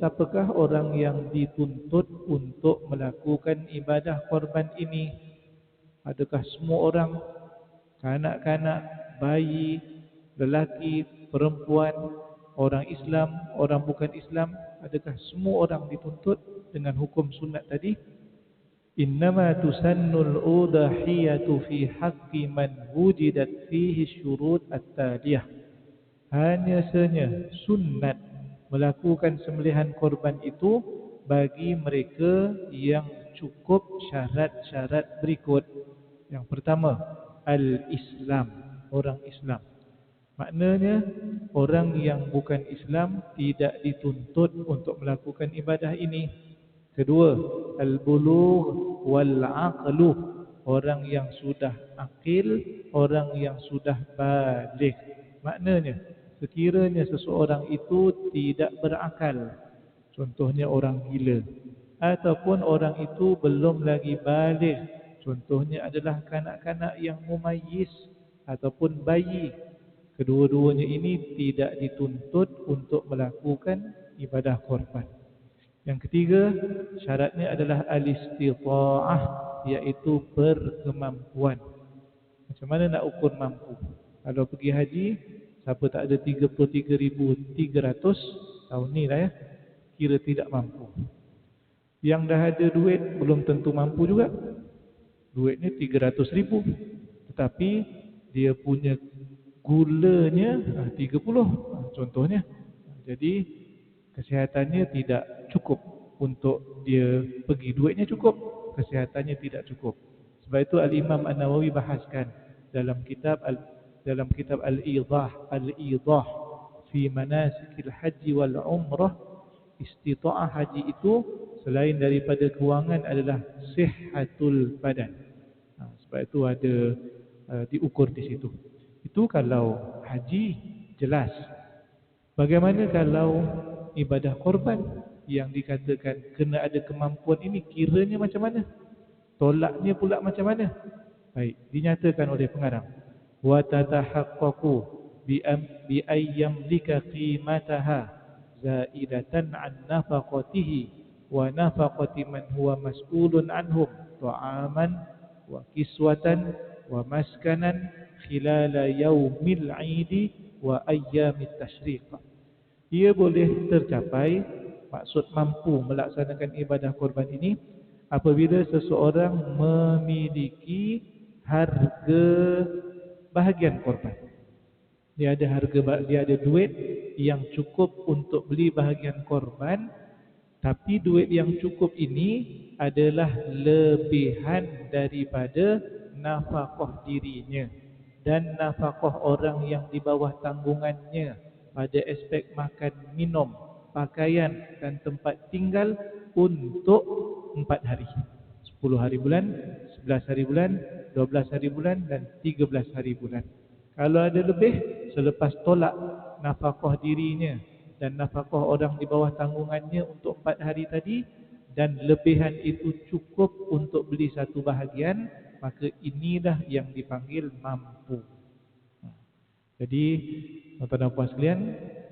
Siapakah orang yang dituntut untuk melakukan ibadah korban ini? Adakah semua orang, kanak-kanak, bayi, lelaki, perempuan, orang Islam, orang bukan Islam, adakah semua orang dituntut dengan hukum sunat tadi? Innama tusannul udahiyatu fi haqqi man wujidat fihi syurut at-taliyah. Hanya saja sunat melakukan sembelihan korban itu bagi mereka yang cukup syarat-syarat berikut. Yang pertama, al-Islam, orang Islam. Maknanya orang yang bukan Islam tidak dituntut untuk melakukan ibadah ini. Kedua, al-bulugh wal-aqlu, orang yang sudah akil, orang yang sudah balik. Maknanya sekiranya seseorang itu tidak berakal contohnya orang gila ataupun orang itu belum lagi balik contohnya adalah kanak-kanak yang mumayyiz ataupun bayi kedua-duanya ini tidak dituntut untuk melakukan ibadah korban yang ketiga syaratnya adalah al-istita'ah iaitu berkemampuan. Macam mana nak ukur mampu? Kalau pergi haji Siapa tak ada 33,300 tahun ni lah ya Kira tidak mampu. Yang dah ada duit belum tentu mampu juga. Duit ni 300,000 Tetapi dia punya gulanya 30 ah, ah, contohnya. Jadi kesehatannya tidak cukup Untuk dia pergi. Duitnya cukup Kesehatannya tidak cukup. Sebab itu Al-Imam An-Nawawi bahaskan Dalam kitab dalam kitab Al-Idah Al-Idah fi manasikil haji wal umrah. Istita'ah haji itu selain daripada kewangan adalah sihatul badan. Ha, sebab itu ada uh, diukur di situ. Itu kalau haji jelas. Bagaimana kalau ibadah korban yang dikatakan kena ada kemampuan ini kiranya macam mana? Tolaknya pula macam mana? Baik dinyatakan oleh pengarang وتتحقق بأن يملك قيمتها زائدة عن نفقته ونفقة من هو مسؤول عنهم طعاما وكسوة ومسكنا خلال يوم العيد وأيام التشريق ia boleh tercapai maksud mampu melaksanakan ibadah korban ini apabila seseorang memiliki harga bahagian korban. Dia ada harga dia ada duit yang cukup untuk beli bahagian korban tapi duit yang cukup ini adalah lebihan daripada nafkah dirinya dan nafkah orang yang di bawah tanggungannya pada aspek makan minum, pakaian dan tempat tinggal untuk 4 hari. 10 hari bulan, 11 hari bulan, 12 hari bulan dan 13 hari bulan. Kalau ada lebih selepas tolak nafkah dirinya dan nafkah orang di bawah tanggungannya untuk 4 hari tadi dan lebihan itu cukup untuk beli satu bahagian, maka inilah yang dipanggil mampu. Jadi, tuan-tuan dan puan sekalian,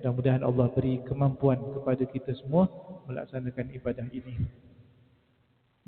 mudah-mudahan Allah beri kemampuan kepada kita semua melaksanakan ibadah ini.